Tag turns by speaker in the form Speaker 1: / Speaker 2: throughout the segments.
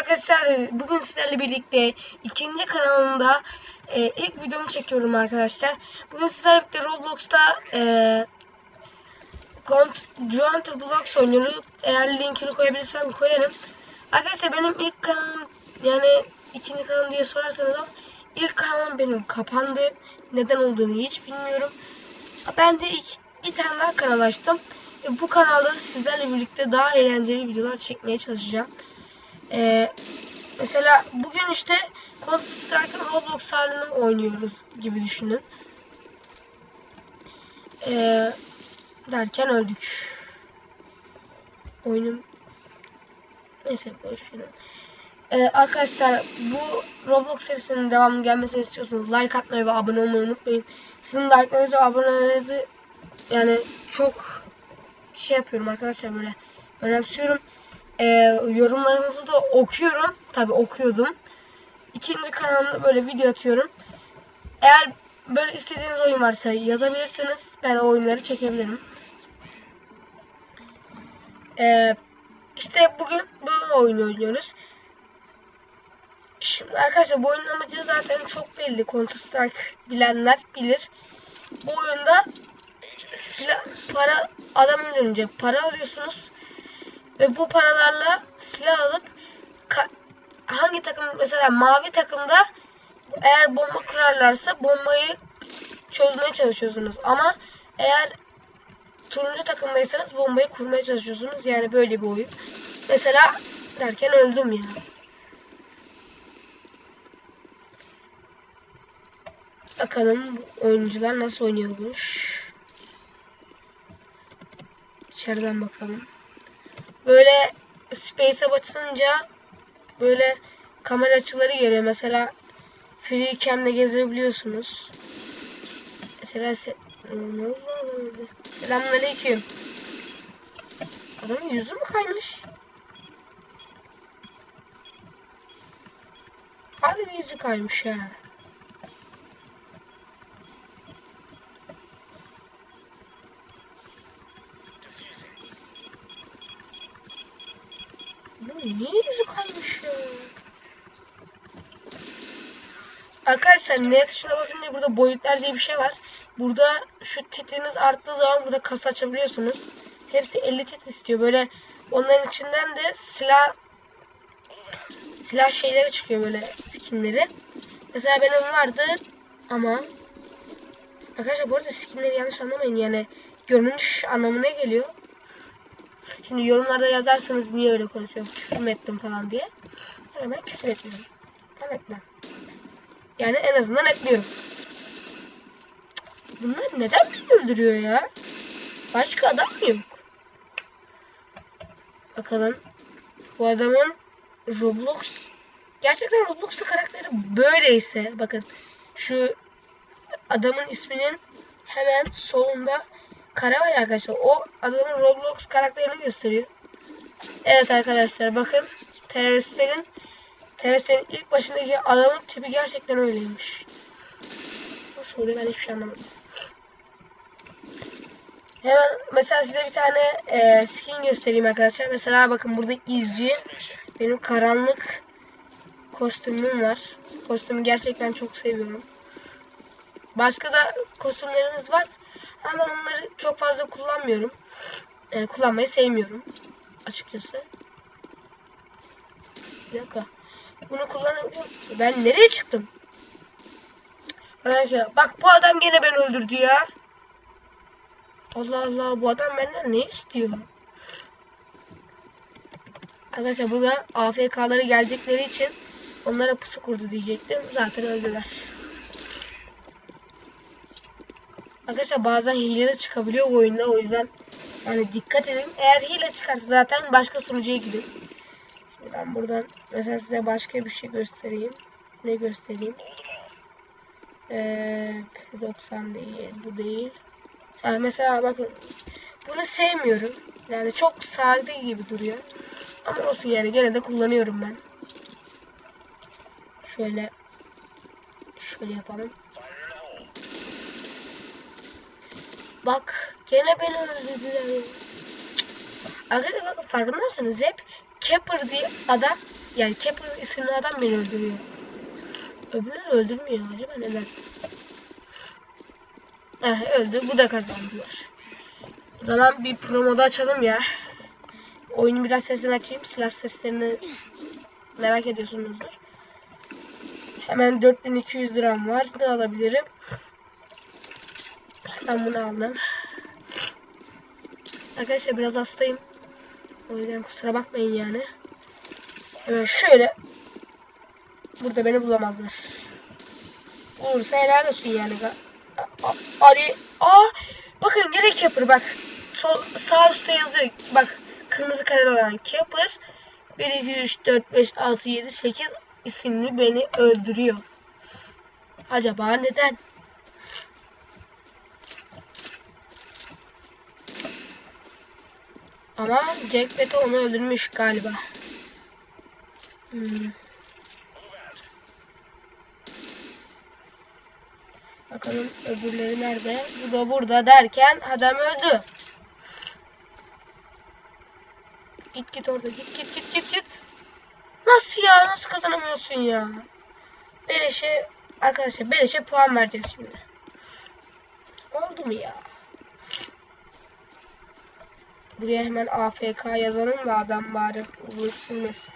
Speaker 1: arkadaşlar bugün sizlerle birlikte ikinci kanalımda e, ilk videomu çekiyorum arkadaşlar. Bugün sizlerle birlikte Roblox'ta e, Conjunctor Blocks oynuyoruz. Eğer linkini koyabilirsem koyarım. Arkadaşlar benim ilk kanalım yani ikinci kanalım diye sorarsanız ama ilk kanalım benim kapandı. Neden olduğunu hiç bilmiyorum. Ben de ilk, bir tane daha kanal açtım. E, bu kanalda sizlerle birlikte daha eğlenceli videolar çekmeye çalışacağım. Ee, mesela bugün işte Counter Strike'ın Roblox halini oynuyoruz gibi düşünün. Ee, derken öldük. Oyunum neyse boş verin. Ee, arkadaşlar bu Roblox serisinin devamı gelmesini istiyorsanız like atmayı ve abone olmayı unutmayın. Sizin like'larınızı, abonelerinizi yani çok şey yapıyorum arkadaşlar böyle önemsiyorum. Ee, yorumlarınızı da okuyorum. Tabi okuyordum. İkinci kanalımda böyle video atıyorum. Eğer böyle istediğiniz oyun varsa yazabilirsiniz. Ben o oyunları çekebilirim. Ee, işte bugün bu oyunu oynuyoruz. Şimdi arkadaşlar bu oyunun amacı zaten çok belli. Counter Strike bilenler bilir. Bu oyunda silah, para adam öldürünce para alıyorsunuz. Ve bu paralarla silah alıp hangi takım mesela mavi takımda eğer bomba kurarlarsa bombayı çözmeye çalışıyorsunuz. Ama eğer turuncu takımdaysanız bombayı kurmaya çalışıyorsunuz. Yani böyle bir oyun. Mesela derken öldüm ya. Bakalım oyuncular nasıl oynuyormuş. İçeriden bakalım. Böyle space'e basınca böyle kamera açıları geliyor. Mesela free cam'le gezebiliyorsunuz. Mesela se Selamünaleyküm. Adamın yüzü mü kaymış? Harbi yüzü kaymış ya. Niye yüzü kaymış ya? Arkadaşlar net tuşuna basınca burada boyutlar diye bir şey var. Burada şu titiniz arttığı zaman burada kasa açabiliyorsunuz. Hepsi 50 tit istiyor. Böyle onların içinden de silah silah şeyleri çıkıyor böyle skinleri. Mesela benim vardı ama arkadaşlar bu arada skinleri yanlış anlamayın yani görünüş anlamına geliyor. Şimdi yorumlarda yazarsanız niye öyle konuşuyorum, küfür ettim falan diye. Hemen küfür etmiyorum. Ben etmem. Yani en azından etmiyorum. Bunlar neden beni öldürüyor ya? Başka adam mı yok? Bakalım. Bu adamın Roblox gerçekten Roblox'ta karakteri böyleyse bakın şu adamın isminin hemen solunda kare var ya arkadaşlar. O adamın Roblox karakterini gösteriyor. Evet arkadaşlar bakın teröristlerin teröristlerin ilk başındaki adamın tipi gerçekten öyleymiş. Nasıl oluyor ben hiçbir şey anlamadım. Hemen mesela size bir tane e, skin göstereyim arkadaşlar. Mesela bakın burada izci. Benim karanlık kostümüm var. Kostümü gerçekten çok seviyorum. Başka da kostümlerimiz var. Ama onları çok fazla kullanmıyorum. Yani kullanmayı sevmiyorum. Açıkçası. Bir dakika. Bunu kullanabiliyorum. Ben nereye çıktım? Arkadaşlar bak bu adam gene beni öldürdü ya. Allah Allah bu adam benden ne istiyor? Arkadaşlar bu da AFK'ları gelecekleri için onlara pusu kurdu diyecektim. Zaten öldüler. Arkadaşlar bazen hile çıkabiliyor bu oyunda o yüzden yani dikkat edin. Eğer hile çıkarsa zaten başka sunucuya gidin. Şimdi ben buradan mesela size başka bir şey göstereyim. Ne göstereyim? Ee, 90 değil, bu değil. Yani mesela bakın bunu sevmiyorum. Yani çok sade gibi duruyor. Ama olsun yani gene de kullanıyorum ben. Şöyle şöyle yapalım. Bak gene beni öldürdüler. Arkadaşlar bakın hep Capper diye adam yani Kepler isimli adam beni öldürüyor. Öbürleri öldürmüyor acaba neden? Eh öldü. Bu da kazandılar. O zaman bir promoda açalım ya. Oyunu biraz sesini açayım. Silah seslerini merak ediyorsunuzdur. Hemen 4200 liram var. Ne alabilirim? Ben bunu aldım. Arkadaşlar biraz hastayım. O yüzden kusura bakmayın yani. Hemen şöyle. Burada beni bulamazlar. Olursa helal olsun yani. Ari. Aa, bakın yine Capper bak. Sol, sağ üstte yazıyor. Bak kırmızı kareli olan Capper 1, 2, 3, 4, 5, 6, 7, 8 isimli beni öldürüyor. Acaba neden? Ama Jack Beto onu öldürmüş galiba. Hmm. Bakalım öbürleri nerede? Bu da burada derken adam öldü. Git git orada git git git git git. Nasıl ya? Nasıl kazanamıyorsun ya? Beleşe arkadaşlar Beleşe puan vereceğiz şimdi. Oldu mu ya? Buraya hemen AFK yazalım da adam bari vursunmesin.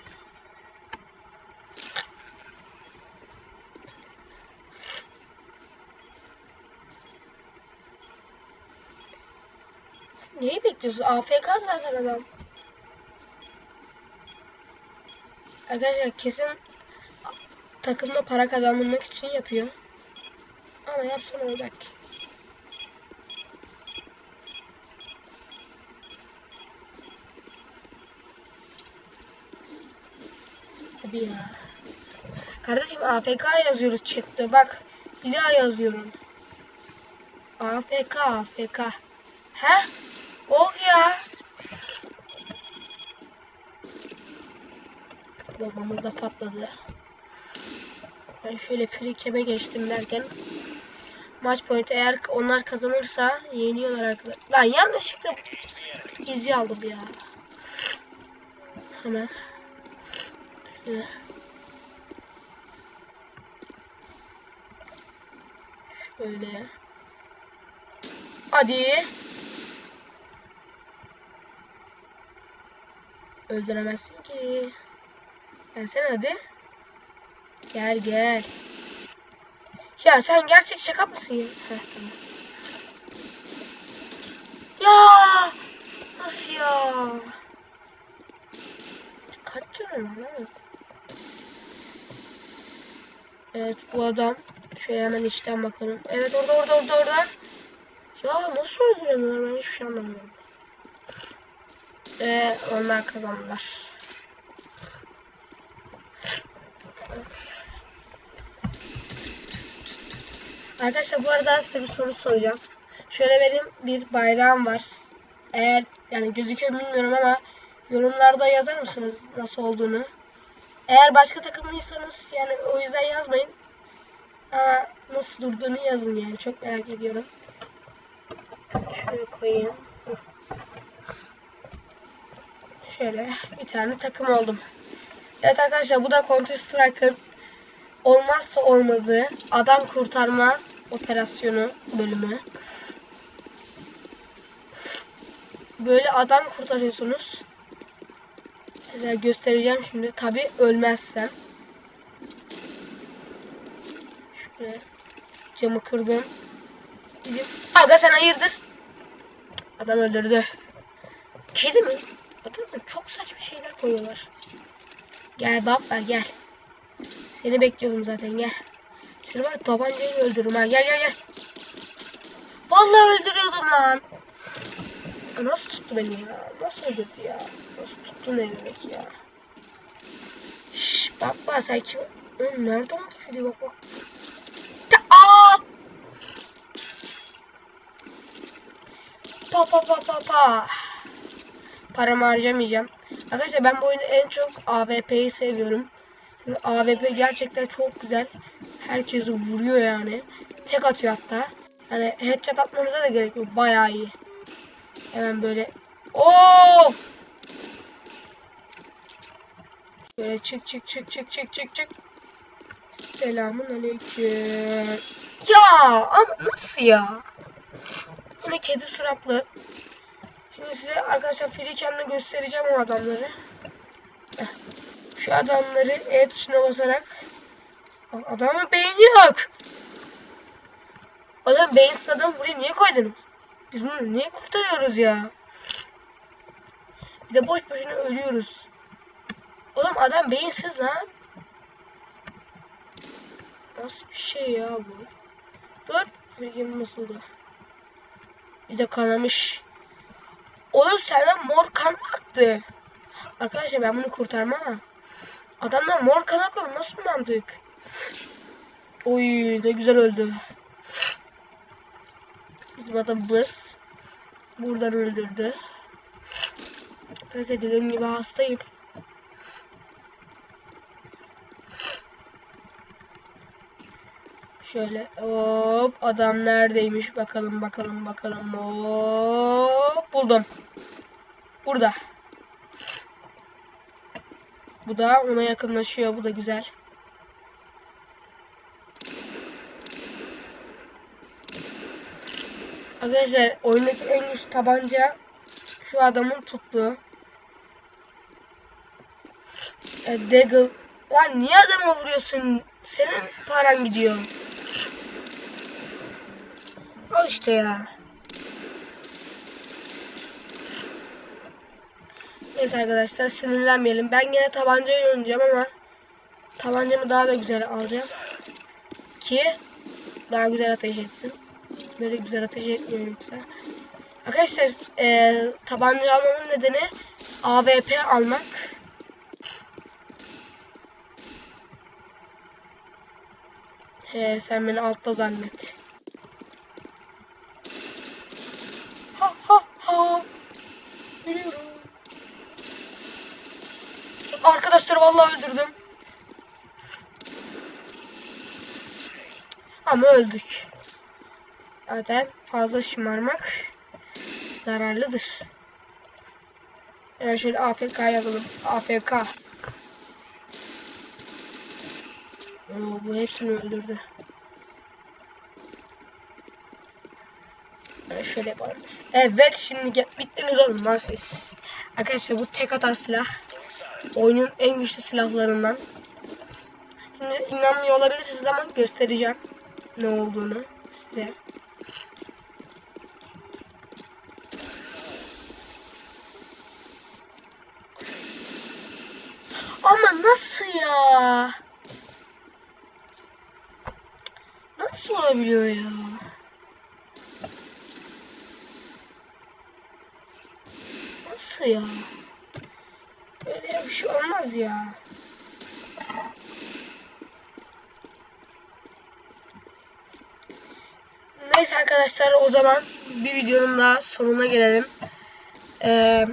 Speaker 1: Neyi bekliyorsun? AFK zaten adam. Arkadaşlar kesin takımda para kazandırmak için yapıyor. Ama yapsana olacak ki. Hadi ya. Kardeşim AFK yazıyoruz çıktı. Bak bir daha yazıyorum. AFK AFK. He? Ol ya. Babamız da patladı. Ben şöyle free cap'e geçtim derken maç point eğer onlar kazanırsa yeniyorlar arkadaşlar. Lan yanlışlıkla izi aldım ya. Hemen. Şöyle. Şöyle. Hadi. Öldüremezsin ki. Gelsene hadi. Gel gel. Ya sen gerçek şaka mısın ya? Ya nasıl ya? Kaç canım lan? Evet bu adam. Şöyle hemen içten bakalım. Evet orada orada orada orada. Ya nasıl öldüremiyorlar ben hiçbir şey anlamıyorum. Ve onlar kazandılar. Evet. Arkadaşlar bu arada size bir soru soracağım. Şöyle benim bir bayrağım var. Eğer yani gözüküyor bilmiyorum ama yorumlarda yazar mısınız nasıl olduğunu? Eğer başka takımlıysanız yani o yüzden yazmayın. Ama nasıl durduğunu yazın yani çok merak ediyorum. Şöyle koyayım. Şöyle bir tane takım oldum. Evet arkadaşlar bu da Counter Strike'ın olmazsa olmazı adam kurtarma operasyonu bölümü. Böyle adam kurtarıyorsunuz. Size göstereceğim şimdi. Tabi ölmezsem. Şöyle camı kırdım. Gidip. Aga sen hayırdır? Adam öldürdü. Kedi mi? Adam çok saçma şeyler koyuyorlar. Gel baba gel. Seni bekliyordum zaten gel. Şunu var tabancayla öldürürüm ha. Gel gel gel. Vallahi öldürüyordum lan. Nasıl tuttu beni ya? Nasıl öldürdü ya? Nasıl tuttu ne demek ya? Şşş bak bak sen kim? Oğlum nereden atış ediyor bak bak. Ta Aa! Pa pa pa pa pa. Paramı harcamayacağım. Arkadaşlar ben bu oyunu en çok AWP'yi seviyorum. Çünkü AWP gerçekten çok güzel. Herkesi vuruyor yani. Tek atıyor hatta. Yani headshot atmanıza da gerek yok. Bayağı iyi. Hemen böyle. Oo! Böyle çık çık çık çık çık çık çık. Selamun aleyküm. Ya ama nasıl ya? Yine kedi suratlı. Şimdi size arkadaşlar freecamp'le göstereceğim o adamları. Şu adamları E tuşuna basarak. Adamın beyni yok. Adam beyinsiz adam buraya niye koydunuz? Biz bunu niye kurtarıyoruz ya? Bir de boş boşuna ölüyoruz. Oğlum adam beyinsiz lan. Nasıl bir şey ya bu? Dur. Bilgim nasıldı? Bir de kanamış. Oğlum senden mor kan aktı. Arkadaşlar ben bunu kurtarmam ama. Adamdan mor kan akıyor. Nasıl mantık? Oy ne güzel öldü. Bizim adamımız buradan öldürdü. Neyse dediğim gibi hastayım. Şöyle hop adam neredeymiş bakalım bakalım bakalım hop buldum. Burada. Bu da ona yakınlaşıyor bu da güzel. Arkadaşlar oyundaki en güçlü tabanca şu adamın tuttuğu. E, Deagle. Lan niye adama vuruyorsun? Senin paran gidiyor. Al işte ya. Neyse arkadaşlar sinirlenmeyelim. Ben yine tabancayla oynayacağım ama tabancamı daha da güzel alacağım. Ki daha güzel ateş etsin. Böyle güzel ateş etmiyor yoksa. Arkadaşlar e, tabanca almamın nedeni AWP almak. He, sen beni altta zannet. Ha ha ha. Biliyorum. Arkadaşlar vallahi öldürdüm. Ama öldük. Zaten fazla şımarmak zararlıdır. Evet şöyle AFK yazalım. AFK. Oo, bu hepsini öldürdü. Evet, şöyle yapalım. Evet şimdi bittiniz oğlum lan siz. Arkadaşlar bu tek atan silah. Oyunun en güçlü silahlarından. Şimdi inanmıyor olabilirsiniz ama göstereceğim ne olduğunu size. Ama nasıl ya? Nasıl olabiliyor ya? Nasıl ya? Olmaz ya. Neyse arkadaşlar o zaman bir videonun daha sonuna gelelim. Ee,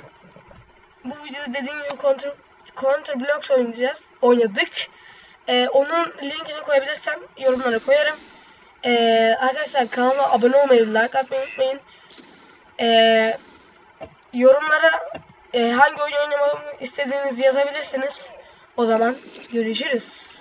Speaker 1: bu videoda dediğim gibi Counter, Counter Blocks oynayacağız. Oynadık. Ee, onun linkini koyabilirsem yorumlara koyarım. Ee, arkadaşlar kanala abone olmayı, like atmayı unutmayın. Ee, yorumlara e, hangi oyun oynamamı istediğinizi yazabilirsiniz. O zaman görüşürüz.